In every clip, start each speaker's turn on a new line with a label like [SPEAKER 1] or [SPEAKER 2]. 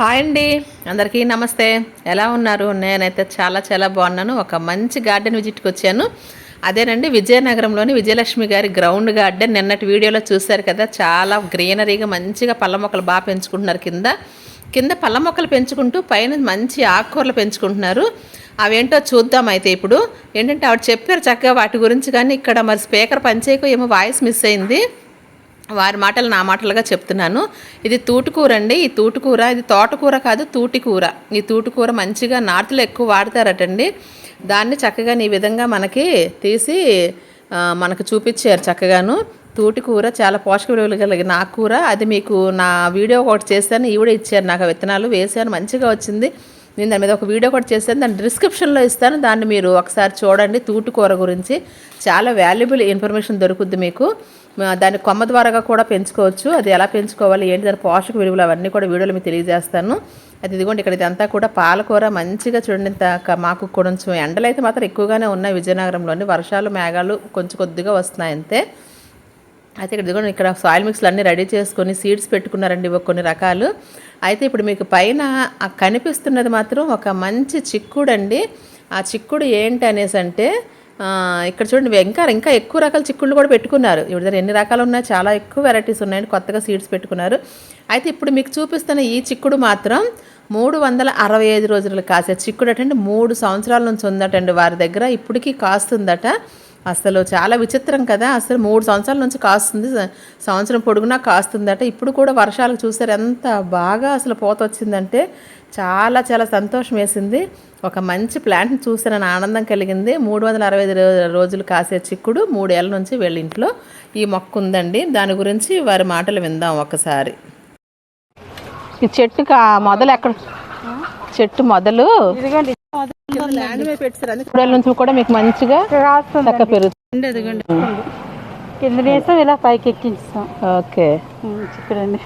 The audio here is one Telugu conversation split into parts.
[SPEAKER 1] హాయ్ అండి. అందరికీ నమస్తే. ఎలా ఉన్నారు? నేనైతే చాలా చాలా బాగున్నాను. ఒక మంచి గార్డెన్ విజిట్కి వచ్చాను. అదేనండి విజయనగరంలోని విజయలక్ష్మి గారి గ్రౌండ్ గార్డెన్ నిన్నటి వీడియోలో చూశారు కదా? చాలా గ్రీనరీగా మంచిగా పళ్ళ మొక్కలు బాగా పెంచుకుంటున్నారు కింద. కింద పళ్ళ మొక్కలు పెంచుకుంటూ పైన మంచి ఆకుకూరలు పెంచుకుంటున్నారు. అవేంటో చూద్దాం అయితే ఇప్పుడు. ఏంటంటే ఆవిడ చెప్పారు చక్కగా వాటి గురించి కానీ ఇక్కడ మరి స్పీకర్ పనిచేయకు ఏమో వాయిస్ మిస్ అయింది. వారి మాటలు నా మాటలుగా చెప్తున్నాను. ఇది తూటుకూర అండి ఈ తూటుకూర ఇది తోటకూర కాదు తూటికూర. ఈ తూటుకూర మంచిగా నార్త్లో ఎక్కువ వాడతారటండి. దాన్ని చక్కగా ఈ విధంగా మనకి తీసి మనకు చూపించారు చక్కగాను. తూటికూర చాలా పోషక విలువలు కలిగిన కూర అది మీకు నా వీడియో ఒకటి చేశాను ఈవిడ ఇచ్చారు నాకు విత్తనాలు వేసాను మంచిగా వచ్చింది. నేను దాని మీద ఒక వీడియో కూడా చేశాను దాన్ని డిస్క్రిప్షన్లో ఇస్తాను. దాన్ని మీరు ఒకసారి చూడండి తూటుకూర గురించి. చాలా వాల్యుబుల్ ఇన్ఫర్మేషన్ దొరుకుద్ది మీకు. దాన్ని కొమ్మ ద్వారాగా కూడా పెంచుకోవచ్చు. అది ఎలా పెంచుకోవాలి? ఏంటి? దాని పోషక విలువలు అవన్నీ కూడా వీడియోలో మీకు తెలియజేస్తాను. అది ఇదిగోండి ఇక్కడ ఇదంతా కూడా పాలకూర మంచిగా చూడండి. ఇంత మాకు కొంచెం ఎండలు అయితే మాత్రం ఎక్కువగానే ఉన్నాయి విజయనగరంలోని. వర్షాలు మేఘాలు కొంచెం కొద్దిగా వస్తున్నాయి అంతే. అయితే ఇక్కడ ఇదిగోండి ఇక్కడ సాయిల్ మిక్స్లు అన్నీ రెడీ చేసుకొని సీడ్స్ పెట్టుకున్నారండి కొన్ని రకాలు. అయితే ఇప్పుడు మీకు పైన కనిపిస్తున్నది మాత్రం ఒక మంచి చిక్కుడు అండి ఆ చిక్కుడు ఏంటి అనేసి అంటే ఇక్కడ చూడండి ఇవి ఇంకా ఎక్కువ రకాల చిక్కుళ్ళు కూడా పెట్టుకున్నారు. ఇవి దగ్గర ఎన్ని రకాలు ఉన్నాయి? చాలా ఎక్కువ వెరైటీస్ ఉన్నాయని కొత్తగా సీడ్స్ పెట్టుకున్నారు. అయితే ఇప్పుడు మీకు చూపిస్తున్న ఈ చిక్కుడు మాత్రం మూడు వందల అరవై ఐదు రోజులు కాసే చిక్కుడు అటండి. మూడు సంవత్సరాల నుంచి ఉందటండి వారి దగ్గర. ఇప్పటికీ కాస్తుందట. అసలు చాలా విచిత్రం కదా. అసలు మూడు సంవత్సరాల నుంచి కాస్తుంది. సంవత్సరం పొడుగునా కాస్తుందట. ఇప్పుడు కూడా వర్షాలు చూసారు ఎంత బాగా అసలు పోత వచ్చిందంటే చాలా చాలా సంతోషం వేసింది. ఒక మంచి ప్లాంట్ని చూసానని ఆనందం కలిగింది. మూడు వందల అరవై ఐదు రోజులు కాసే చిక్కుడు మూడేళ్ళ నుంచి వీళ్ళ ఇంట్లో ఈ మొక్క ఉందండి. దాని గురించి వారి మాటలు విందాం ఒకసారి. ఈ చెట్టుకి మొదలు ఎక్కడ? చెట్టు మొదలు మూడేళ్ళ నుంచి కూడా మీకు మంచిగా చక్క పెరుగుతుంది.
[SPEAKER 2] కింద ఇలా పైకి ఎక్కించాం
[SPEAKER 1] ఓకే.
[SPEAKER 2] చిక్కడండి.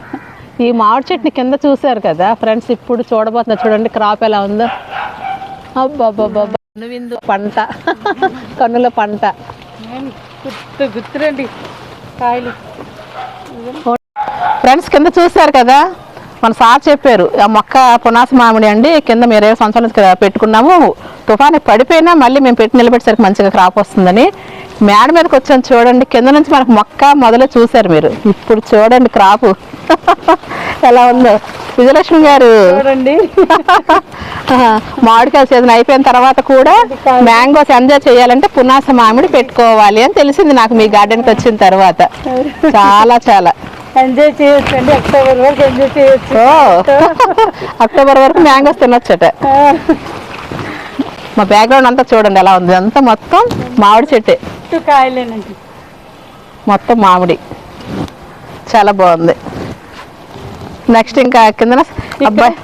[SPEAKER 1] ఈ మామిడి చెట్టుని కింద చూశారు కదా ఫ్రెండ్స్ ఇప్పుడు చూడబోతున్నా చూడండి క్రాప్ ఎలా ఉందో. అబ్బాబ్బాబ్బా పంట. కన్నుల పంట.
[SPEAKER 2] గుర్తు గుర్తురండి. కాయలు.
[SPEAKER 1] ఫ్రెండ్స్ కింద చూశారు కదా మన సార్ చెప్పారు ఆ మొక్క పునాస మామిడి అండి కింద మీరు ఇరవై సంవత్సరాల పెట్టుకున్నాము. తుఫాను పడిపోయినా మళ్ళీ మేము పెట్టి నిలబెట్టేసరికి మంచిగా క్రాప్ వస్తుందని. మేడ మీదకి వచ్చాను చూడండి కింద నుంచి మనకు మొక్క మొదలు చూశారు మీరు. ఇప్పుడు చూడండి క్రాపు ఎలా ఉందో. విజయలక్ష్మి గారు.
[SPEAKER 2] చూడండి.
[SPEAKER 1] మామిడికాయ సీజన్ అయిపోయిన తర్వాత కూడా మ్యాంగోస్ ఎంజాయ్ చేయాలంటే పునాస మామిడి పెట్టుకోవాలి అని తెలిసింది నాకు మీ గార్డెన్కి వచ్చిన తర్వాత. చాలా చాలా.
[SPEAKER 2] ఎంజాయ్ చేయొచ్చు అండి. అక్టోబర్ వరకు ఎంజాయ్ చేయొచ్చు.
[SPEAKER 1] అక్టోబర్ వరకు మ్యాంగోస్ తినొచ్చట. మా బ్యాక్గ్రౌండ్ అంతా చూడండి ఎలా ఉంది. అంతా మొత్తం మామిడి చెట్టే.
[SPEAKER 2] కాయలేనండి.
[SPEAKER 1] మొత్తం మామిడి. చాలా బాగుంది. నెక్స్ట్ ఇంకా కింద అబ్బాయి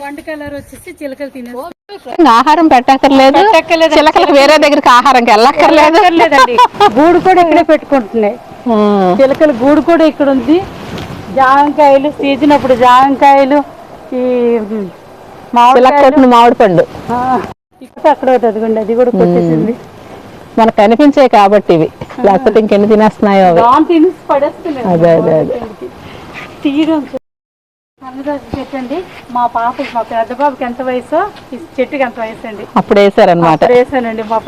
[SPEAKER 2] పండు కలర్ వచ్చేసి చిలకలు తినే
[SPEAKER 1] ఆహారం పెట్టక్కర్లేదు. చిలకలకు వేరే దగ్గరికి ఆహారంకి వెళ్ళక్కర్లేదు.
[SPEAKER 2] గూడు కూడా ఇక్కడే పెట్టుకుంటున్నాయి. చిలకల గూడు కూడా ఇక్కడ ఉంది. జామకాయలు సీజన్ అప్పుడు జామకాయలు ఈ మామిడి
[SPEAKER 1] మామిడి పండు.
[SPEAKER 2] ఇక్కడ అక్కడ అదిగోండి అది కూడా కొట్టేసింది.
[SPEAKER 1] మనకు కనిపించాయి కాబట్టి ఇవి. లేకపోతే ఇంకెన్ని తినేస్తున్నాయో అదే అదే అదే.
[SPEAKER 2] తీయడం చెట్టు అండి మా పాపకి మా పెద్ద బాబుకి ఎంత వయసు ఈ చెట్టుకి ఎంత వయసు అండి.
[SPEAKER 1] అప్పుడు వేసారనమాట
[SPEAKER 2] వేసానండి మా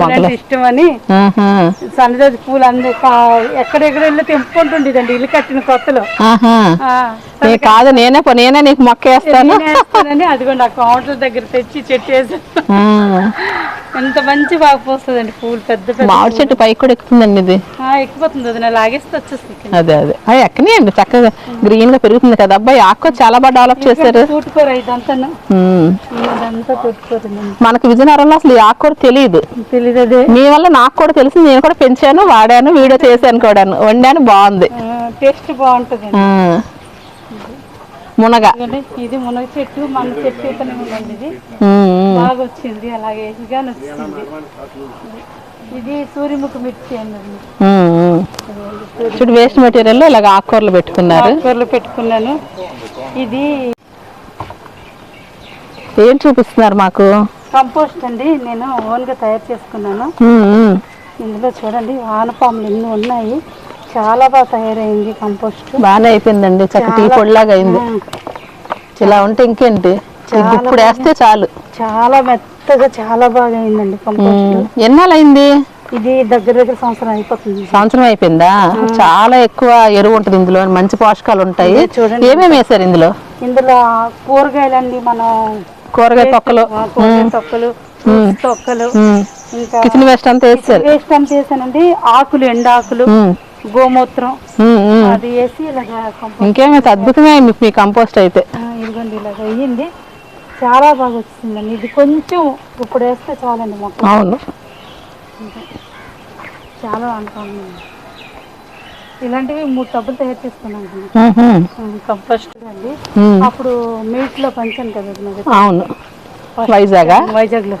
[SPEAKER 1] మొక్కలు.
[SPEAKER 2] ఇష్టం అని సన్నజాజి పూలు అంది ఎక్కడెక్కడ వెళ్ళి తెంపుకుంటుండేదండి ఇల్లు కట్టిన కొత్తలో. ఆ,
[SPEAKER 1] నీ కాదు నేనే నేనే నీకు మొక్క వేస్తాను
[SPEAKER 2] అదిగోండి ఆ కౌంటర్ దగ్గర తెచ్చి చెట్టు వేసి. ఎంత మంచి బాగా పోస్తుందండి పూలు పెద్ద
[SPEAKER 1] మామిడి చెట్టు పైకి కూడా ఎక్కుతుందండి ఇది.
[SPEAKER 2] ఆ, ఎక్కిపోతుంది అది లాగేస్తే వచ్చేస్తుంది.
[SPEAKER 1] అదే అదే. అది ఎక్కనియండి చక్కగా గ్రీన్గా పెరుగుతుంది కదా. అబ్బాయి ఆకు చాలా బాగా డెవలప్ చేశారు. మనకు విజయనగరంలో అసలు ఈ ఆకుకూర తెలియదు
[SPEAKER 2] తెలియదు అదే.
[SPEAKER 1] మీ వల్ల నాకు కూడా తెలిసి నేను కూడా పెంచాను వాడాను వీడియో చేశాను కూడా వండాను బాగుంది.
[SPEAKER 2] టేస్ట్ బాగుంటుంది.
[SPEAKER 1] మునగ.
[SPEAKER 2] ఇది మునగ చెట్టు మన చెట్టు ఉందండి ఇది. బాగా వచ్చింది అలాగే వచ్చింది ఇది సూర్యముఖి మిర్చి అండి.
[SPEAKER 1] చూడు వేస్ట్ మెటీరియల్ ఇలాగ ఆకుకూరలు పెట్టుకున్నారు.
[SPEAKER 2] ఆకుకూరలు పెట్టుకున్నాను. ఇది
[SPEAKER 1] ఏం చూపిస్తున్నారు మాకు?
[SPEAKER 2] కంపోస్ట్ అండి. నేను ఓన్గా తయారు చేసుకున్నాను. ఇందులో చూడండి వానపాములు ఎన్ని ఉన్నాయి. చాలా బాగా తయారైంది కంపోస్ట్.
[SPEAKER 1] బాగానే అయిపోయిందండి చక్క టీ పొడిలాగా అయింది. ఇలా ఉంటే ఇంకేంటి? ఇప్పుడు వేస్తే చాలు.
[SPEAKER 2] చాలా మెత్తగా చాలా బాగా అయిందండి కంపోస్ట్.
[SPEAKER 1] అయింది
[SPEAKER 2] ఇది దగ్గర దగ్గర సంవత్సరం అయిపోతుంది.
[SPEAKER 1] సంవత్సరం అయిపోయిందా? చాలా ఎక్కువ ఎరువు ఉంటుంది ఇందులో మంచి పోషకాలు ఉంటాయి.
[SPEAKER 2] చూడండి.
[SPEAKER 1] ఏమేమి వేశారు ఇందులో?
[SPEAKER 2] ఇందులో కూరగాయలండి మనం
[SPEAKER 1] కూరగాయ తొక్కలు.
[SPEAKER 2] తొక్కలు తొక్కలు. ఇంకా
[SPEAKER 1] కిచెన్ వేస్ట్ అంతా వేస్తారు.
[SPEAKER 2] వేస్ట్ అంత చేశానండి ఆకులు ఎండాకులు. గోమూత్రం. అది వేసి ఇలాగ
[SPEAKER 1] ఇంకేమైతే అద్భుతమే అయింది మీ కంపోస్ట్ అయితే.
[SPEAKER 2] ఇదిగోండి ఇలాగ అయ్యింది చాలా బాగా వచ్చిందండి. ఇది కొంచెం ఇప్పుడు వేస్తే చాలండి మొక్క
[SPEAKER 1] అవును.
[SPEAKER 2] చాలా అనుకోండి ఇలాంటివి మూడు టబ్బులు తయారు చేసుకున్నాను. కంపోస్ట్ అండి. అప్పుడు మీట్లో పంచాను కదా.
[SPEAKER 1] అవును. వైజాగా?
[SPEAKER 2] వైజాగ్లో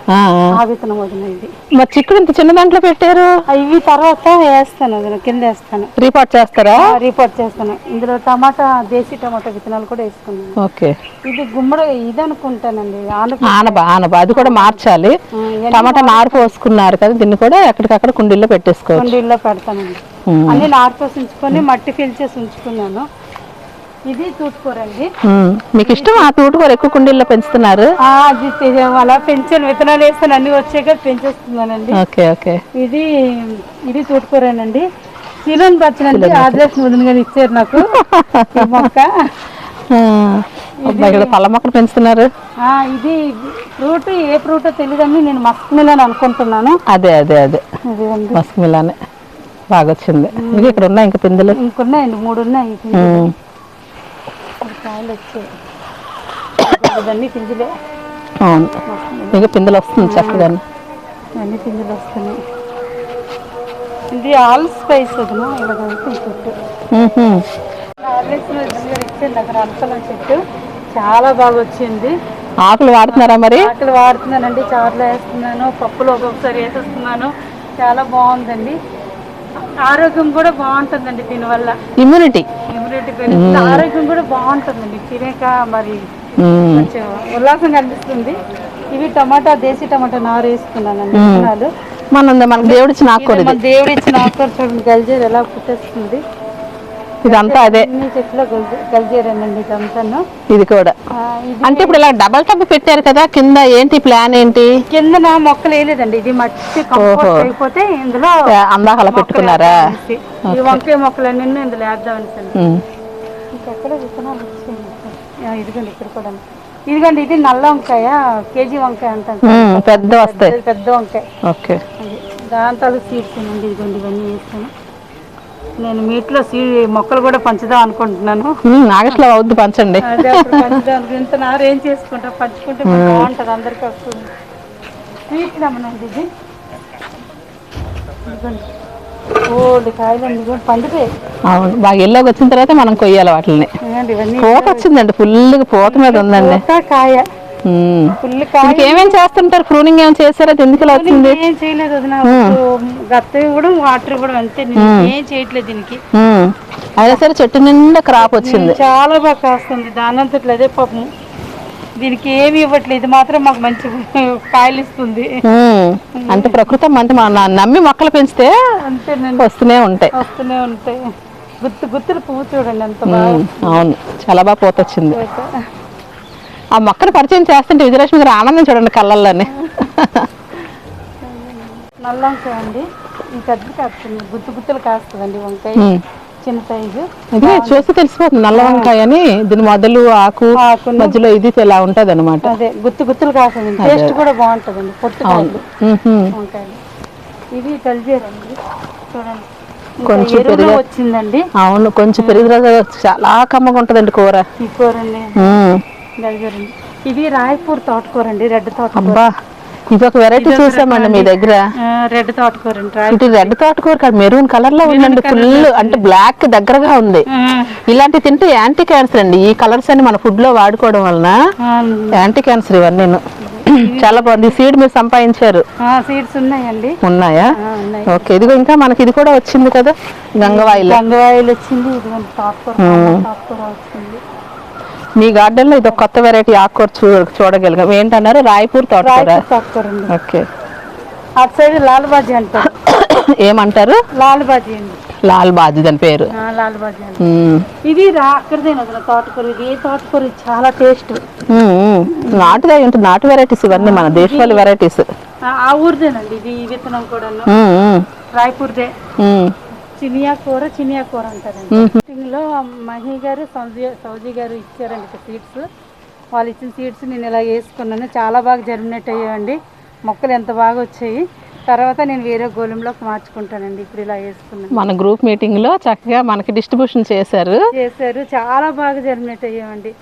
[SPEAKER 1] మరి చిక్కుడు ఇంత చిన్న దాంట్లో పెట్టారు?
[SPEAKER 2] ఇవి తర్వాత వేస్తాను కింద వేస్తాను.
[SPEAKER 1] రీపాట్ చేస్తారా?
[SPEAKER 2] రిపోర్ట్ చేస్తాను. ఇందులో టమాటా దేశీ టమాటా విత్తనాలు కూడా వేసుకున్నాను.
[SPEAKER 1] ఓకే.
[SPEAKER 2] ఇది గుమ్మడి ఇది అనుకుంటానండి
[SPEAKER 1] ఆనబ ఆనబ అది కూడా మార్చాలి. టమాటా నారు పోసుకున్నారు కదా దీన్ని కూడా ఎక్కడికక్కడ కుండీల్లో పెట్టేసుకోవచ్చు.
[SPEAKER 2] కుండీల్లో పెడతానండి. అన్ని నాటుకోసి ఉంచుకొని మట్టి ఫిల్ చేసి ఉంచుకున్నాను. ఇది
[SPEAKER 1] ఉమ్. మీకు ఇష్టం ఆ తోటకూర ఎక్కువ కుండీల్లో పెంచుతున్నారు?
[SPEAKER 2] ఆ, అది తె- అలా పెంచాను విత్తనాలు వేస్తాను అన్ని వచ్చాక పెంచేస్తున్నానండి.
[SPEAKER 1] Okay okay.
[SPEAKER 2] ఇది ఇది తూటుకూరేనండి శిలోన్ పచ్చనండి వదిన గారు ఇచ్చారు నాకు. మొక్క.
[SPEAKER 1] ఇక్కడ పళ్ళ మొక్కలు పెంచుతున్నారు.
[SPEAKER 2] ఆ, ఇది ఫ్రూట్ ఏ ఫ్రూటో తెలియదండి నేను మస్క్ మిలన్ అనుకుంటున్నాను.
[SPEAKER 1] అదే అదే అదే. మస్క్ మిలానే బాగా వచ్చింది ఇక్కడ ఉన్నాయి ఇంకా పిందులు?
[SPEAKER 2] ఇంకున్నాయండి. మూడు ఉన్నాయి కాయలు వచ్చాయి ఇవన్నీ పిందులే.
[SPEAKER 1] అవును. ఇంకా పిందులు వస్తుంది చక్కగా.
[SPEAKER 2] అన్ని పిందులు వస్తున్నాయి. ఇది ఆల్ స్పైస్ వదిన ఇలా కలుపుతుంది చెట్టు. చెట్టు. చాలా బాగా వచ్చింది.
[SPEAKER 1] ఆకులు వాడుతున్నారా మరి?
[SPEAKER 2] ఆకలి వాడుతున్నానండి. చారులో వేస్తున్నాను. పప్పులో ఒక్కొక్కసారి వేసేస్తున్నాను. చాలా బాగుందండి. ఆరోగ్యం కూడా బాగుంటుందండి దీనివల్ల.
[SPEAKER 1] ఇమ్యూనిటీ
[SPEAKER 2] ఇమ్యూనిటీ పెరుగుతుంది ఆరోగ్యం కూడా బాగుంటుందండి. తినేక మరి కొంచెం ఉల్లాసం కనిపిస్తుంది ఇవి టమాటా దేశీ టమాటా నారు వేసుకున్నానండి విత్తనాలు.
[SPEAKER 1] మన మనకు దేవుడిచ్చిన ఆకుకూర
[SPEAKER 2] మన దేవుడు ఇచ్చిన ఆకుకూర చూడండి గల్జేరు ఎలా పుట్టేస్తుంది.
[SPEAKER 1] ఇదంతా అదే.
[SPEAKER 2] చెట్లు గల్జేరానండి ఇదంతాను.
[SPEAKER 1] ఇది కూడా. అంటే ఇప్పుడు ఇలా డబల్ టబ్ పెట్టారు కదా కింద ఏంటి ప్లాన్ ఏంటి?
[SPEAKER 2] కిందన మొక్కలు వేయలేదండి ఇది మట్టి. అయిపోతే ఇందులో
[SPEAKER 1] అందాక అలా పెట్టుకున్నారా?
[SPEAKER 2] మొక్కలు. ఈ వంకాయ మొక్కలన్నీ ఇందులో వేద్దామని. ఇంకెక్కడ విత్తనాలు ఇదిగోండి ఇక్కడ కూడా. ఇదిగోండి ఇది నల్ల వంకాయ కేజీ వంకాయ అంటాం
[SPEAKER 1] పెద్ద వస్తాయి.
[SPEAKER 2] పెద్ద- వంకాయ.
[SPEAKER 1] ఓకే.
[SPEAKER 2] దాంతో సీడ్స్ ఇదిగోండి ఇవన్నీ వేస్తాను. నేను మీట్లో సీడ్ మొక్కలు కూడా పంచుదాం అనుకుంటున్నాను.
[SPEAKER 1] ఆగస్టులో అవుద్ది పంచండి.
[SPEAKER 2] ఇంత నారు ఏం చేసుకుంటా పంచుకుంటే బాగుంటుంది అందరికీ వస్తుంది. స్వీట్ నమ్మనండి ఇది. ఓల్డ్ పండుతాయి.
[SPEAKER 1] అవును బాగా ఎల్లోకి వచ్చిన తర్వాత మనం కొయ్యాలి వాటిని పూత వచ్చిందండి ఫుల్గా పూత మీద ఉందండి.
[SPEAKER 2] కాయ.
[SPEAKER 1] ఉమ్.
[SPEAKER 2] ఫుల్ కాయ
[SPEAKER 1] దీనికి ఏమేం చేస్తుంటారు? ప్రూనింగ్ ఏమైనా చేస్తారా ఎందుకు ఇలా వచ్చింది
[SPEAKER 2] ఏం చేయలేదు వదిన. గత్త ఇవ్వడం వాటర్ ఇవ్వడం అంతే. ఏం చేయట్లేదు దీనికి.
[SPEAKER 1] అయినా సరే చెట్టు నిండా క్రాప్ వచ్చింది.
[SPEAKER 2] చాలా బాగా కాస్తుంది. దానంతట్లో అదే పాపం. దీనికి ఏమి ఇవ్వట్లేదు. ఇది మాత్రం మాకు మంచి కాయలు ఇస్తుంది.
[SPEAKER 1] అంటే ప్రకృతం అంటే మనం నమ్మి మొక్కలు పెంచితే వస్తూనే ఉంటాయి.
[SPEAKER 2] వస్తూనే ఉంటాయి. గుత్తు గుత్తులు పువ్వు చూడండి
[SPEAKER 1] ఉమ్, అవును. చాలా బాగా పోత వచ్చింది
[SPEAKER 2] పూత.
[SPEAKER 1] ఆ మొక్కను పరిచయం చేస్తుంటే విజయలక్ష్మి గారు ఆనందం చూడండి కళ్ళల్లోనే.
[SPEAKER 2] నల్ల వంకాయ అండి ఈ పెద్ద కాస్తుంది. గుత్తు గుత్తులు కాస్తుందండి వంకాయ. చిన్న సైజు.
[SPEAKER 1] ఇది చూస్తే తెలిసిపోతుంది. నల్ల వంకాయ అని దీని మొదలు ఆకు మధ్యలో ఇది ఇలా ఉంటది అనమాట
[SPEAKER 2] అదే గుత్తు గుత్తులు కాస్తుంది. టేస్ట్ కూడా బాగుంటుందండి. పొట్టుకాయలు వంకాయలు. ఇది కలిజేరండి చూడండి.
[SPEAKER 1] కొంచెం పెరిగా-
[SPEAKER 2] వచ్చిందండి.
[SPEAKER 1] అవును కొంచెం పెరిగిన చాలా కమ్మగా ఉంటదండి కూర.
[SPEAKER 2] ఈ కూరండి ఇది రాయపూర్ తోటకూర అండి రెడ్ తోటకూర.
[SPEAKER 1] అబ్బా ఇది ఒక వెరైటీ చూసామండి మీ దగ్గర.
[SPEAKER 2] రెడ్ తోటకూర
[SPEAKER 1] ఇటు రెడ్ తోటకూర కాదు మెరూన్ కలర్లో ఉందండి ఫుల్ అంటే బ్లాక్ దగ్గరగా ఉంది. ఇలాంటి తింటే యాంటీ క్యాన్సర్ అండి ఈ కలర్స్ అన్ని మన ఫుడ్లో వాడుకోవడం వలన యాంటీ క్యాన్సర్ ఇవన్నీ. చాలా బాగుంది సీడ్ మీరు సంపాదించారు.
[SPEAKER 2] ఆ, సీడ్స్ ఉన్నాయండి.
[SPEAKER 1] ఉన్నాయా? ఓకే ఇదిగో ఇంకా మనకి ఇది కూడా వచ్చింది కదా గంగవాయిల్.
[SPEAKER 2] గంగవాయిలు వచ్చింది ఇదిగోండి తోటకూర తోటకూర వచ్చింది.
[SPEAKER 1] మీ గార్డెన్లో ఇది ఒక కొత్త వెరైటీ ఆకుకూర చూ చూడగలిగాం. ఏంటన్నారు? రాయపూర్ తోటకూర
[SPEAKER 2] అండి.
[SPEAKER 1] ఓకే.
[SPEAKER 2] అటు సైడ్ లాల్ బాజీ అంటారు.
[SPEAKER 1] ఏమంటారు?
[SPEAKER 2] లాల్ బాజీ అండి.
[SPEAKER 1] లాల్ బాజీ దాని పేరు.
[SPEAKER 2] లాల్ బాజీ. ఇది అక్కడదేనా తోటకూర. ఇది ఏ తోటకూర? చాలా టేస్ట్.
[SPEAKER 1] నాటుదే ఉంటుంది. నాటు వెరైటీస్ ఇవన్నీ మన దేశవాళీ వెరైటీస్
[SPEAKER 2] ఆ ఊరిదేనండి. ఇది విత్తనం కూడాను. రాయపూర్దే. చినియా కూర చినియా కూర అంటారండి లో మహి గారు సౌజీ గారు ఇచ్చారండి సీడ్స్ వాళ్ళు ఇచ్చిన సీడ్స్ నేను ఇలా వేసుకున్నాను. చాలా బాగా జర్మినేట్ అయ్యాయండి. మొక్కలు ఎంత బాగా వచ్చాయి. తర్వాత నేను వేరే గోళంలోకి మార్చుకుంటానండి. ఇప్పుడు ఇలా వేసుకున్నాను.
[SPEAKER 1] మన గ్రూప్ మీటింగ్లో చక్కగా మనకి డిస్ట్రిబ్యూషన్ చేశారు.
[SPEAKER 2] చేశారు. చాలా బాగా జర్మినేట్ అయ్యామండి.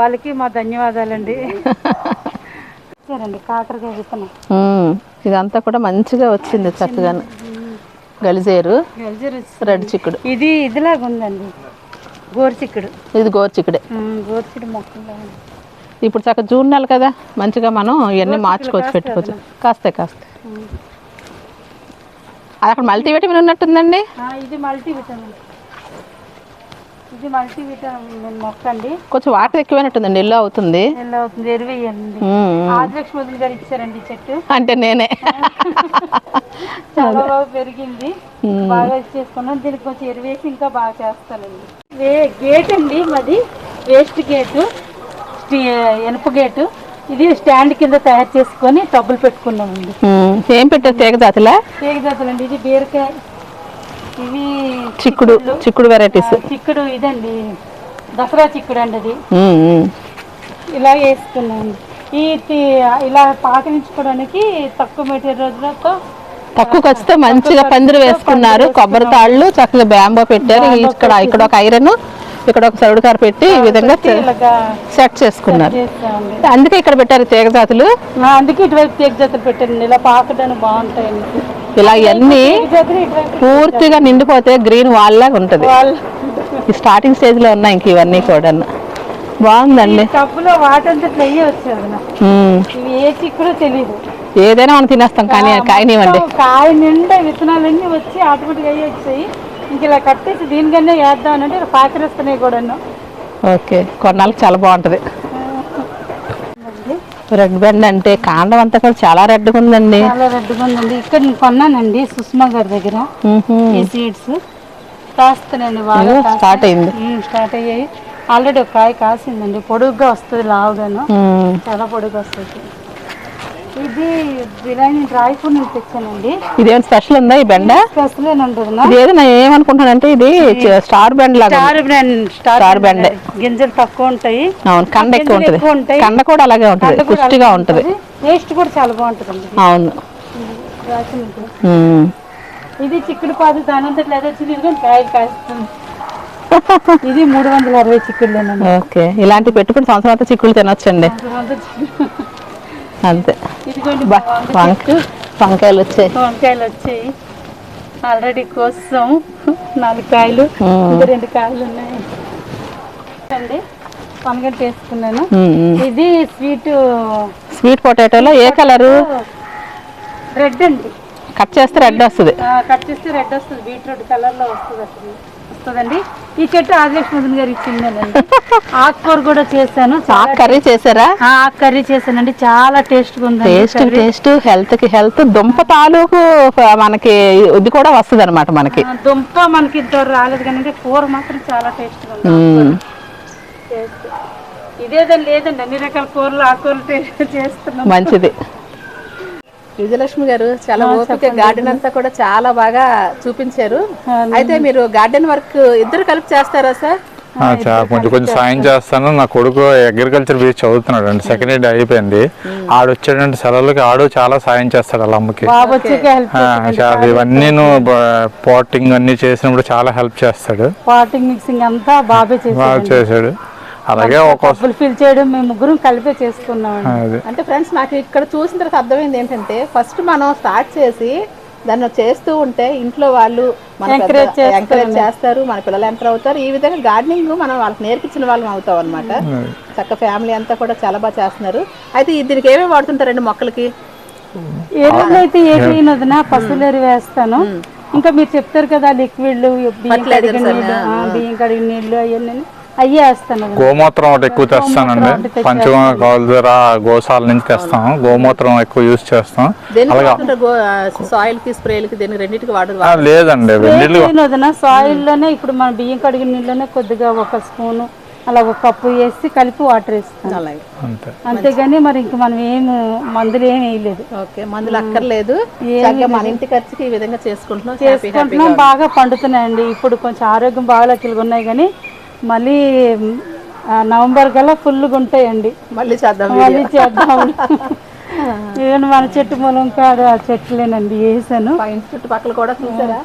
[SPEAKER 2] వాళ్ళకి మా ధన్యవాదాలండి. కాకరకాయ విత్తనం.
[SPEAKER 1] ఇదంతా కూడా మంచిగా వచ్చింది చక్కగా గలిజేరు రెడ్ చిక్కుడు.
[SPEAKER 2] ఇది ఇదిలాగా ఉందండి. గోరుచిక్కుడు
[SPEAKER 1] ఇది గోరుచిక్కుడే
[SPEAKER 2] గోరుచిక్కుడు మొక్కలా
[SPEAKER 1] ఇప్పుడు చక్కగా జూన్ నెల కదా మంచిగా మనం ఇవన్నీ మార్చుకోవచ్చు పెట్టుకోవచ్చు. కాస్తే కాస్తే. అది అక్కడ మల్టీవిటమిన్ ఉన్నట్టుందండి?
[SPEAKER 2] ఇది మల్టీ విటమిన్ ఇది మల్టీ విటమిన్ మొక్క అండి.
[SPEAKER 1] కొంచెం వాటర్ ఎక్కువైనట్టుందండి ఎల్లో అవుతుంది.
[SPEAKER 2] ఎలా అవుతుంది ఎరువేయండి. ఆదిలక్ష్మి వదిన గారు ఇచ్చారండి ఈ చెట్టు.
[SPEAKER 1] అంటే నేనే.
[SPEAKER 2] చాలా బాగా పెరిగింది. బాగా ఇచ్చేసుకున్నాం దీనికి కొంచెం ఎరువేసి ఇంకా బాగా చేస్తానండి. వే గేట్ అండి మాది. వేస్ట్ గేటు ఎనుప గేటు. ఇది స్టాండ్ కింద తయారు చేసుకొని టబ్బులు పెట్టుకున్నామండి.
[SPEAKER 1] ఏం పెట్టారు? తీగ జాతిలా?
[SPEAKER 2] ఇది బీరకాయ ఇవి
[SPEAKER 1] చిక్కుడు చిక్కుడు వెరైటీస్
[SPEAKER 2] చిక్కుడు ఇదండి. దసరా చిక్కుడు అండి అది. ఇలా వేసుకున్నాను ఈ ఇలా పాకించుకోవడానికి తక్కువ మెటీరియల్ రోజులతో
[SPEAKER 1] తక్కువ ఖర్చుతో మంచిగా పందిరి వేసుకున్నారు. కొబ్బరి తాళ్ళు చక్కగా బ్యాంబో పెట్టారు. ఇక్కడ ఇక్కడ ఒక ఐరన్. ఇక్కడ ఒక సరుడు కార పెట్టి ఈ విధంగా సెట్ చేసుకున్నారు. అందుకే ఇక్కడ పెట్టారు తీగ జాతులు?
[SPEAKER 2] అందుకే ఇటువైపు తీగ జాతులు పెట్టండి ఇలా పాకడానికి బాగుంటాయండి.
[SPEAKER 1] ఇలా ఇవన్నీ పూర్తిగా నిండిపోతే గ్రీన్ వాల్ లాగా ఉంటది ఈ స్టార్టింగ్ స్టేజ్లో ఉన్నాయి ఇంక ఇవన్నీ కూడా బాగుందండి.
[SPEAKER 2] టబ్బులో వాటంతా వచ్చేది తెలియదు
[SPEAKER 1] ఏదైనా మనం తినేస్తాం కానీ కాయనివ్వండి.
[SPEAKER 2] కాయ నిండా విత్తనాలన్నీ వచ్చి ఆటోమేటిక్ అయ్యి వచ్చాయి. ఇంక ఇలా కట్టేసి దీనికన్నా వేద్దాం అంటే పాకిరేస్తున్నాయి కూడాను.
[SPEAKER 1] ఓకే. కొన్నాళ్ళకి చాలా బాగుంటది. రెడ్ బెండ్ అంటే కాండం అంతా కూడా చాలా రెడ్గా ఉందండి.
[SPEAKER 2] చాలా రెడ్గా ఉందండి. ఇక్కడ నేను కొన్నానండి సుష్మా గారి దగ్గర. ఈ సీడ్స్. కాస్తున్నాయండి బాగా
[SPEAKER 1] స్టార్ట్ అయింది.
[SPEAKER 2] ఉమ్, స్టార్ట్ అయ్యాయి. ఆల్రెడీ ఒక కాయ కాసిందండి. పొడుగ్గా వస్తుంది లావుగాను. చాలా పొడుగు వస్తుంది. ఇది బిర్యానీ డ్రై ఫ్రూట్ నుంచి తెచ్చానండి.
[SPEAKER 1] ఇదేమైనా స్పెషల్ ఉందా ఈ బెండ?
[SPEAKER 2] స్పెషలేనంటుంది
[SPEAKER 1] ఇది ఏదో? నేను ఏమనుకుంటానంటే ఇది స్టార్ బెండ్ లాగా.
[SPEAKER 2] Star brand. గింజలు తక్కువ ఉంటాయి.
[SPEAKER 1] అవును కండ ఎక్కువ ఉంటది. కండ కూడా అలాగే ఉంటది. పుష్టిగా ఉంటది.
[SPEAKER 2] టేస్ట్ కూడా చాలా బాగుంటుందండి.
[SPEAKER 1] అవును.
[SPEAKER 2] ఇది చిక్కుడు పాదు దానంతట్లో ఏదో వచ్చింది ఇదిగో కాయలు కాస్తుంది ఇది మూడు వందల అరవై చిక్కుడులేనండి.
[SPEAKER 1] ఓకే. ఇలాంటి పెట్టుకుని సంవత్సరం అంతా చిక్కులు తినొచ్చండి. అంతే. వంకాయలు వచ్చాయి
[SPEAKER 2] వంకాయలు వచ్చాయి ఆల్రెడీ కోసాం నాలుగు కాయలు రెండు కాయలు ఉన్నాయి అండి వేసుకున్నాను. ఇది స్వీట్
[SPEAKER 1] స్వీట్ పొటాటోలో ఏ కలరు?
[SPEAKER 2] రెడ్ అండి.
[SPEAKER 1] కట్ చేస్తే రెడ్ వస్తుంది.
[SPEAKER 2] కట్ చేస్తే రెడ్ వస్తుంది. బీట్రూట్ కలర్లో వస్తుంది అసలు. వస్తుందండి. ఈ చెట్టు ఆదిలక్ష్మి గారు ఇచ్చిందేనండి. ఆకుకూర కూడా చేశాను.
[SPEAKER 1] ఆకు కర్రీ చేశారా?
[SPEAKER 2] ఆ, ఆకు కర్రీ చేశానండి. చాలా టేస్ట్గా ఉందండి
[SPEAKER 1] టేస్ట్. టేస్ట్ హెల్త్కి హెల్త్ దుంప తాలూకు మనకి ఇది కూడా వస్తుంది అనమాట మనకి
[SPEAKER 2] దుంప మనకి ఇంతవరకు రాలేదు కానీ కూర మాత్రం చాలా టేస్ట్గా ఉంది ఇదేదని లేదండి. అన్ని రకాల కూరలు ఆకుకూరలు టేస్ట్ చేస్తున్నాం.
[SPEAKER 1] మంచిది. విజయలక్ష్మి గారు చాలా ఓపిక గార్డెన్ అంతా కూడా చాలా బాగా చూపించారు. అయితే మీరు గార్డెన్ వర్క్ ఇద్దరు కలిపి చేస్తారా సార్?
[SPEAKER 3] కొంచెం కొంచెం సాయం చేస్తాను. నా కొడుకు అగ్రికల్చర్ బీచ్ చదువుతున్నాడు. అండి సెకండ్ ఇయర్ అయిపోయింది. ఆడు వచ్చాడంటే సెలవులకి ఆడు చాలా సాయం చేస్తాడు వాళ్ళ అమ్మకి. చాలా ఇవన్నీ పాటింగ్ అన్ని చేసినప్పుడు చాలా హెల్ప్ చేస్తాడు.
[SPEAKER 2] పాటింగ్ మిక్సింగ్ అంతా బాబే
[SPEAKER 3] బాగా
[SPEAKER 2] చేసాడు
[SPEAKER 3] చేశాడు. అలాగే ఒక
[SPEAKER 2] డబ్బులు ఫిల్ చేయడం మేము ముగ్గురం కలిపే చేసుకున్నాం
[SPEAKER 1] అంటే ఫ్రెండ్స్ నాకు ఇక్కడ చూసిన తర్వాత అర్థమైంది ఏంటంటే ఫస్ట్ మనం స్టార్ట్ చేసి దాన్ని చేస్తూ ఉంటే ఇంట్లో వాళ్ళు. ఎంకరేజ్ చేస్తారు మన పిల్లలు ఎంటర్ అవుతారు. ఈ విధంగా గార్డెనింగ్ మనం వాళ్ళకి నేర్పించిన వాళ్ళం అవుతాం అనమాట చక్క ఫ్యామిలీ అంతా కూడా చాలా బాగా చేస్తున్నారు. అయితే దీనికి ఏమేమి వాడుతుంటారండి మొక్కలకి?
[SPEAKER 2] ఎరువులు అయితే ఏ చేయనదినా పశువులు ఎరువు వేస్తాను. ఇంకా మీరు చెప్తారు కదా లిక్విడ్లు బియ్యం కడిగిన నీళ్ళు అవన్నీ. అయ్యే వేస్తాను.
[SPEAKER 3] గోమూత్రం ఒకటి ఎక్కువ తెస్తానండి. పంచమ గోల్దర గోశాల నుంచి తెస్తాం గోమూత్రం ఎక్కువ యూజ్ చేస్తాం
[SPEAKER 1] సాయిల్కి స్ప్రేలకి దేనికి రెండింటికి వాడదు
[SPEAKER 3] లేదండి.
[SPEAKER 2] సాయిల్లోనే ఇప్పుడు మన బియ్యం కడిగిన నీళ్ళలోనే కొద్దిగా ఒక స్పూను అలా ఒక కప్పు వేసి కలిపి వాటర్ వేస్తాను.
[SPEAKER 1] అలాగే.
[SPEAKER 3] అంతే.
[SPEAKER 2] అంతేగాని మరి ఇంక మనం ఏం మందులు ఏం వేయలేదు.
[SPEAKER 1] ఓకే మందులు అక్కర్లేదు. మన ఇంటి ఖర్చుకి ఈ విధంగా చేసుకుంటున్నాం. హ్యాపీ హ్యాపీ
[SPEAKER 2] చేసుకుంటున్నాం. బాగా పండుతున్నాయండి. ఇప్పుడు కొంచెం ఆరోగ్యం బాగా లెక్కలుగా ఉన్నాయి కానీ మళ్ళీ నవంబర్ కల్లా ఫుల్గా ఉంటాయండి
[SPEAKER 1] మళ్ళీ చేద్దాం
[SPEAKER 2] మళ్ళీ చేద్దాం. ఈవెన్ మన చెట్టు మూలం కాడ ఆ చెట్లేనండి వేసాను.
[SPEAKER 1] చుట్టుపక్కల కూడా చూసారా?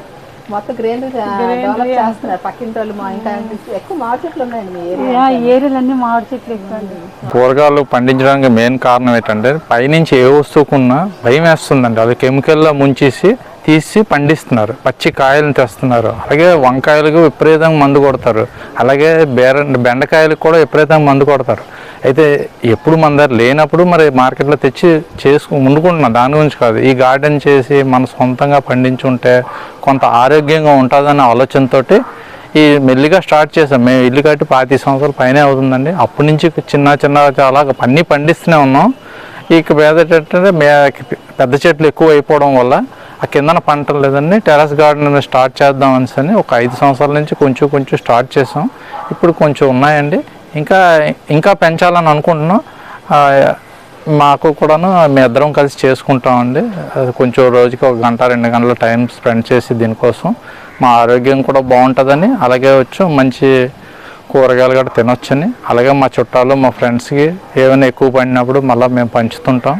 [SPEAKER 1] మొత్తం గ్రీన్ డెవలప్ చేస్తున్నారు. పక్కింటి వాళ్ళు మా ఇంకా ఎక్కువ మామిడి చెట్లు ఉన్నాయండి
[SPEAKER 2] ఏరియాలన్నీ మామిడి చెట్లు
[SPEAKER 3] కూరగాయలు పండించడానికి మెయిన్ కారణం ఏంటంటే పైనుంచి ఏ వస్తువుకున్నా భయం వేస్తుందండి. అది కెమికల్లో ముంచేసి తీసి పండిస్తున్నారు. పచ్చి కాయలను తెస్తున్నారు. అలాగే వంకాయలకు విపరీతంగా మందు కొడతారు. అలాగే బేర బెండకాయలకు కూడా విపరీతంగా మందు కొడతారు. అయితే ఎప్పుడు మన దగ్గర లేనప్పుడు మరి మార్కెట్లో తెచ్చి చేసుకు వండుకుంటున్నాం. దాని గురించి కాదు. ఈ గార్డెన్ చేసి మన సొంతంగా పండించుంటే కొంత ఆరోగ్యంగా ఉంటుందన్న ఆలోచనతోటి ఈ మెల్లిగా స్టార్ట్ చేసాం మేము ఇల్లు కట్టి పాతి సంవత్సరాలు పైనే అవుతుందండి. అప్పటి నుంచి చిన్న చిన్న చాలా అన్నీ పండిస్తూనే ఉన్నాం. ఇక పేద ఏంటంటే పెద్ద చెట్లు ఎక్కువ అయిపోవడం వల్ల ఆ కిందన పంటలు లేదండి. టెరస్ గార్డెన్ స్టార్ట్ చేద్దాం అని ఒక ఐదు సంవత్సరాల నుంచి కొంచెం కొంచెం స్టార్ట్ చేసాం. ఇప్పుడు కొంచెం ఉన్నాయండి. ఇంకా ఇంకా పెంచాలని అనుకుంటున్నాం. మాకు కూడాను మీ ఇద్దరం కలిసి చేసుకుంటామండి. అది కొంచెం రోజుకి ఒక గంట రెండు గంటల టైం స్పెండ్ చేసి దీనికోసం మా ఆరోగ్యం కూడా బాగుంటుందని అలాగే వచ్చు మంచి కూరగాయలు కూడా తినొచ్చని అలాగే మా చుట్టాలు మా ఫ్రెండ్స్కి ఏమైనా ఎక్కువ పడినప్పుడు మళ్ళీ మేము పంచుతుంటాం.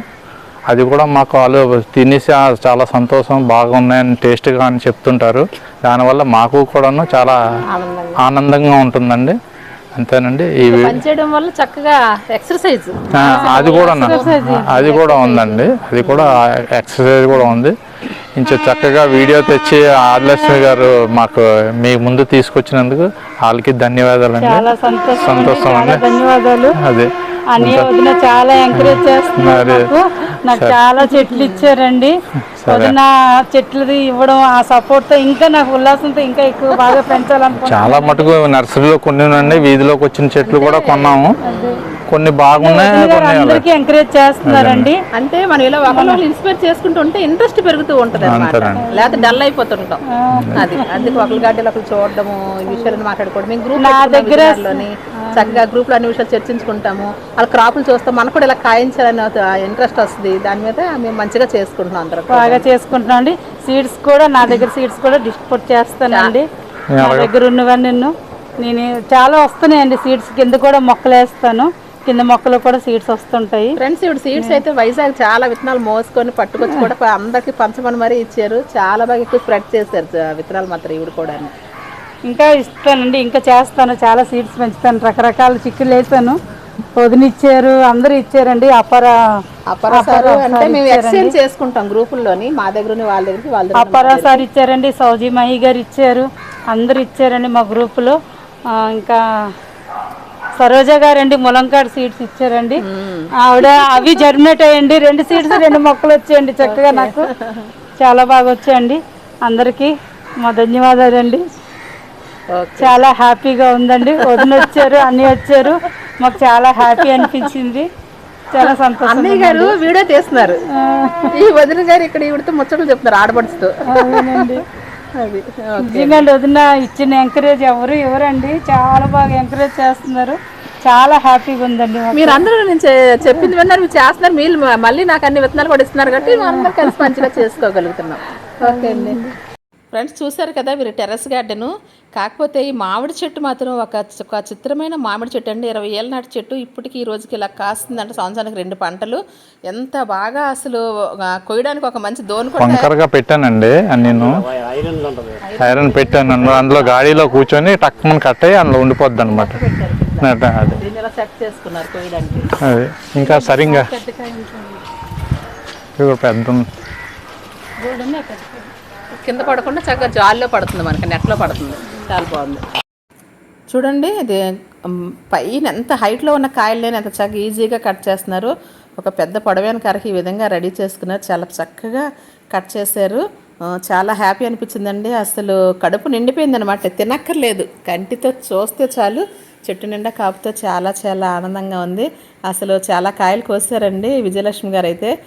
[SPEAKER 3] అది కూడా మాకు వాళ్ళు తినేసి "ఆ, చాలా సంతోషం బాగున్నాయని టేస్ట్గా అని చెప్తుంటారు. దానివల్ల మాకు కూడాను చాలా ఆనందంగా. ఉంటుందండి. అంతేనండి. ఇవి
[SPEAKER 1] చేయడం వల్ల చక్కగా ఎక్సర్సైజ్
[SPEAKER 3] అది కూడా అది కూడా ఉందండి. అది కూడా ఎక్సర్సైజ్ కూడా ఉంది. ఇంచు చక్కగా వీడియో తెచ్చి ఆదిలక్ష్మి గారు మాకు మీ ముందు తీసుకొచ్చినందుకు వాళ్ళకి
[SPEAKER 2] సంతోషం అండి.
[SPEAKER 3] సంతోషం అండి.
[SPEAKER 2] ధన్యవాదాలు.
[SPEAKER 3] అదే.
[SPEAKER 2] అన్నయ్య వదిన చాలా ఎంకరేజ్ చేస్తున్నారు. నాకు. చాలా చెట్లు ఇచ్చారండి. వదిన చెట్లది ఇవ్వడం ఆ సపోర్ట్తో ఇంకా నాకు ఉల్లాసంతో ఇంకా ఎక్కువ బాగా పెంచాలనుకుంటున్నాను.
[SPEAKER 3] చాలా మటుకు నర్సరీలో కొన్ని వీధిలోకి వచ్చిన చెట్లు కూడా కొన్నాము. కొన్ని బాగున్నాయి కొన్ని.
[SPEAKER 2] అందరికీ ఎంకరేజ్ చేస్తున్నారండి.
[SPEAKER 1] అంటే మనం ఇలా ఒకళ్ళు ఇన్స్పైర్ చేసుకుంటూ ఉంటే ఇంట్రెస్ట్ పెరుగుతూ ఉంటది. లేకపోతే డల్ అయిపోతుంటాం. అది అందుకు ఒకరి గాడ్డలు ఒకరు చూడడము ఈ విషయాలను మాట్లాడుకోవడం. మేము గ్రూప్
[SPEAKER 2] నా దగ్గర
[SPEAKER 1] చక్కగా గ్రూప్లో అన్ని విషయాలు చర్చించుకుంటాము. వాళ్ళ క్రాపులు చూస్తాం. మనకు కూడా ఇలా కాయించాలని ఇంట్రెస్ట్ వస్తుంది. దాని మీద మేము మంచిగా చేసుకుంటున్నాం అందరం
[SPEAKER 2] బాగా చేసుకుంటున్నాం అండి సీడ్స్ కూడా నా దగ్గర సీడ్స్ కూడా డిస్ట్రిబ్యూట్ చేస్తానండి. నా దగ్గర ఉన్నవన్నీ నేను నేను చాలా వస్తున్నాయండి సీడ్స్ కింద కూడా మొక్కలు వేస్తాను కింద మొక్కలు కూడా సీడ్స్ వస్తుంటాయి.
[SPEAKER 1] ఫ్రెండ్స్ ఇప్పుడు సీడ్స్ అయితే వైజాగ్ చాలా విత్తనాలు మోసుకొని పట్టుకొచ్చి కూడా అందరికీ పంచమని మరీ ఇచ్చారు. చాలా బాగా ఎక్కువ స్ప్రెడ్ చేశారు విత్తనాలు మాత్రం ఇవి కూడా
[SPEAKER 2] ఇంకా ఇస్తానండి ఇంకా చేస్తాను. చాలా సీడ్స్ పెంచుతాను. రకరకాల చిక్కులు వేసాను. వదినిచ్చారు అందరూ ఇచ్చారండి. అపర
[SPEAKER 1] అపరసారు అంటే మేము ఎక్స్చేంజ్ చేసుకుంటాం గ్రూపుల్లోని. మా దగ్గర వాళ్ళ దగ్గరికి వాళ్ళ
[SPEAKER 2] అపర సార్ ఇచ్చారండి. సౌజీ మహి గారు ఇచ్చారు. అందరు ఇచ్చారండి మా గ్రూపులో. ఇంకా సరోజ గారండి ములంకాడ్ సీడ్స్ ఇచ్చారండి. ఆవిడ అవి జర్మినేట్ అయ్యండి. రెండు సీడ్స్ రెండు మొక్కలు వచ్చాయండి చక్కగా నాకు. చాలా బాగా వచ్చాయండి. అందరికీ మా ధన్యవాదాలండి
[SPEAKER 1] ఓకే.
[SPEAKER 2] చాలా హ్యాపీగా ఉందండి. వదిన వచ్చారు అన్ని వచ్చారు. మాకు చాలా హ్యాపీ అనిపించింది. చాలా సంతోషం
[SPEAKER 1] అన్నయ్య గారు వీడియో తీస్తున్నారు. ఈ వదిన గారు ఇక్కడ ఈవిడతో ముచ్చట్లు చెప్తున్నారు ఆడపడుచుతో అది.
[SPEAKER 2] నిజంగా వదిన ఇచ్చిన ఎంకరేజ్ ఎవరు ఎవరండి? చాలా బాగా ఎంకరేజ్ చేస్తున్నారు. చాలా హ్యాపీగా ఉందండి.
[SPEAKER 1] మీరు అందరూ నేను చెప్పింది విన్నారు మీరు చేస్తున్నారు మీరు మళ్ళీ నాకు అన్ని విత్తనాలు కూడా ఇస్తున్నారు కాబట్టి అందరం కలిసి మంచిగా చేసుకోగలుగుతున్నాం. ఓకే అండి. ఫ్రెండ్స్ చూశారు కదా వీరు టెర్రస్ గార్డెను. కాకపోతే ఈ మామిడి చెట్టు మాత్రం ఒక ఒక చిత్రమైన మామిడి చెట్టు అండి. ఇరవై ఏళ్ళ నాటి చెట్టు. ఇప్పటికి ఈ రోజుకి ఇలా కాస్తుందంటే సంవత్సరానికి రెండు పంటలు. ఎంత బాగా అసలు కొయ్యడానికి ఒక మంచి దోను
[SPEAKER 3] వంకరగా పెట్టానండి నేను. ఐరన్ పెట్టాను. అందులో- గాడిలో కూర్చొని టక్కుమని కట్ అయ్యి అందులో ఉండిపోద్ది అనమాట అది. ఇంకా సరిగ్గా పెద్ద.
[SPEAKER 1] కింద పడకుండా చక్కగా జాల్లో పడుతుంది మనకి నెట్లో పడుతుంది. చాలా బాగుంది. చూడండి ఇది పైన ఎంత హైట్లో ఉన్న కాయలని ఎంత చక్కగా ఈజీగా కట్ చేస్తున్నారు. ఒక పెద్ద పొడవైన కరకి ఈ విధంగా రెడీ చేసుకున్నారు. చాలా చక్కగా కట్ చేశారు. చాలా హ్యాపీ అనిపించిందండి. అసలు కడుపు నిండిపోయిందనమాట తినక్కర్లేదు. కంటితో చూస్తే చాలు. చెట్టు నిండా కాపుతో చాలా చాలా ఆనందంగా ఉంది. అసలు చాలా కాయలు కోసారండి విజయలక్ష్మి గారు అయితే.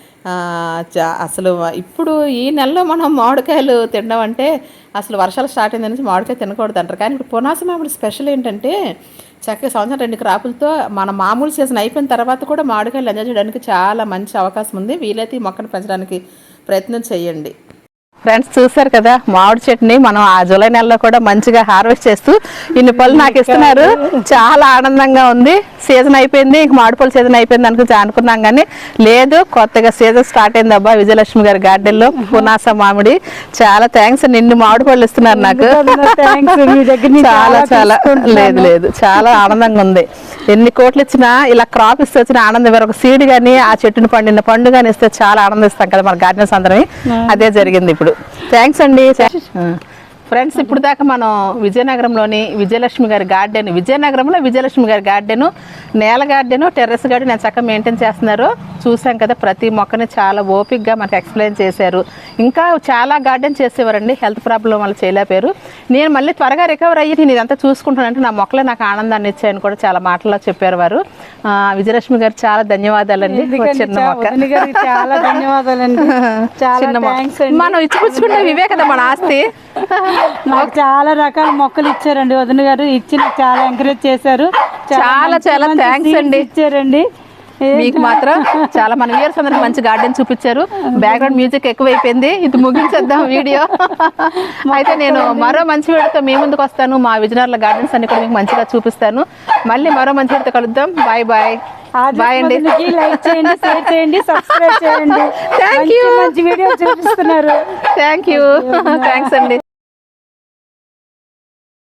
[SPEAKER 1] చా- అసలు ఇప్పుడు ఈ నెలలో మనం మామిడికాయలు తినడం అంటే అసలు వర్షాలు స్టార్ట్ అయిన నుంచి మామిడికాయ తినకూడదు అంటారు. కానీ ఇప్పుడు పునాస మామిడి స్పెషల్ ఏంటంటే చక్కగా సంవత్సరం రెండు క్రాపులతో మన మామూలు సీజన్ అయిపోయిన తర్వాత కూడా మామిడికాయలు ఎంజాయ్ చేయడానికి చాలా మంచి అవకాశం ఉంది. వీలైతే ఈ మొక్కను పెంచడానికి ప్రయత్నం చేయండి. ఫ్రెండ్స్ చూసారు కదా మామిడి చెట్టుని మనం ఆ జూలై నెలలో కూడా మంచిగా హార్వెస్ట్ చేస్తూ ఇన్ని పళ్ళు నాకు ఇస్తున్నారు. చాలా ఆనందంగా ఉంది. సీజన్ అయిపోయింది ఇంక మామిడి పళ్ళు సీజన్ అయిపోయింది అనుకుని అనుకున్నాం కానీ లేదు కొత్తగా సీజన్ స్టార్ట్ అయింది అబ్బా విజయలక్ష్మి గారి గార్డెన్లో పునాస మామిడి. చాలా థ్యాంక్స్ నిన్ను మామిడి పళ్ళు ఇస్తున్నారు నాకు. చాలా
[SPEAKER 2] చాలా.
[SPEAKER 1] లేదు లేదు. చాలా ఆనందంగా ఉంది. ఎన్ని కోట్లు ఇచ్చినా ఇలా క్రాప్ ఇస్తే వచ్చిన ఆనందం వేరే ఒక సీడ్ కానీ ఆ చెట్టుని పండిన పండు కానీ ఇస్తే చాలా ఆనందిస్తాం కదా మన గార్డెన్స్ అందరం అదే జరిగింది ఇప్పుడు. థ్యాంక్స్ అండి. ఫ్రెండ్స్ ఇప్పుడు దాకా మనం విజయనగరంలోని విజయలక్ష్మి గారి గార్డెన్ విజయనగరంలో విజయలక్ష్మి గారి గార్డెన్ నేల గార్డెన్ టెర్రస్ గార్డెన్ నేను చక్కగా మెయింటైన్ చేస్తున్నారు. చూసాం కదా ప్రతి మొక్కని చాలా ఓపిక్గా మనకి ఎక్స్ప్లెయిన్ చేశారు. ఇంకా చాలా గార్డెన్ చేసేవారండి హెల్త్ ప్రాబ్లం వల్ల చేయలేకపోయారు. నేను మళ్ళీ త్వరగా రికవర్ అయ్యి నేను ఇదంతా చూసుకుంటానంటే నా మొక్కలే నాకు ఆనందాన్ని ఇచ్చాయని కూడా చాలా మాటల్లో చెప్పారు వారు. విజయలక్ష్మి గారు చాలా ధన్యవాదాలండి చిన్న మొక్క.
[SPEAKER 2] చాలా ధన్యవాదాలండి. చాలా
[SPEAKER 1] మనం ఇచ్చిపుచ్చుకున్న ఇవే కదా మన ఆస్తి.
[SPEAKER 2] నాకు చాలా రకాల మొక్కలు ఇచ్చారండి. వదిన గారు ఇచ్చి నాకు చాలా ఎంకరేజ్ చేశారు.
[SPEAKER 1] చాలా చాలా థ్యాంక్స్ అండి.
[SPEAKER 2] ఇచ్చారండి.
[SPEAKER 1] మీకు మాత్రం చాలా మన వ్యూయర్స్ అందరికి మంచి గార్డెన్ చూపించారు. బ్యాక్గ్రౌండ్ మ్యూజిక్ ఎక్కువైపోయింది. ఇది ముగించేద్దాం వీడియో. అయితే నేను మరో మంచి వీడియోతో మీ ముందుకు వస్తాను. మా విజయనగరంలో గార్డెన్స్ అన్ని కూడా మీకు మంచిగా చూపిస్తాను. మళ్ళీ మరో మంచి వీడియోతో కలుద్దాం. బాయ్ బాయ్ బాయ్ అండి.
[SPEAKER 2] వదినకి లైక్ చేయండి షేర్ చేయండి సబ్స్క్రైబ్ చేయండి.
[SPEAKER 1] Thank
[SPEAKER 2] మంచి
[SPEAKER 1] you.
[SPEAKER 2] మంచి వీడియో చూపిస్తున్నారు.
[SPEAKER 1] థ్యాంక్ యూ థ్యాంక్స్ అండి.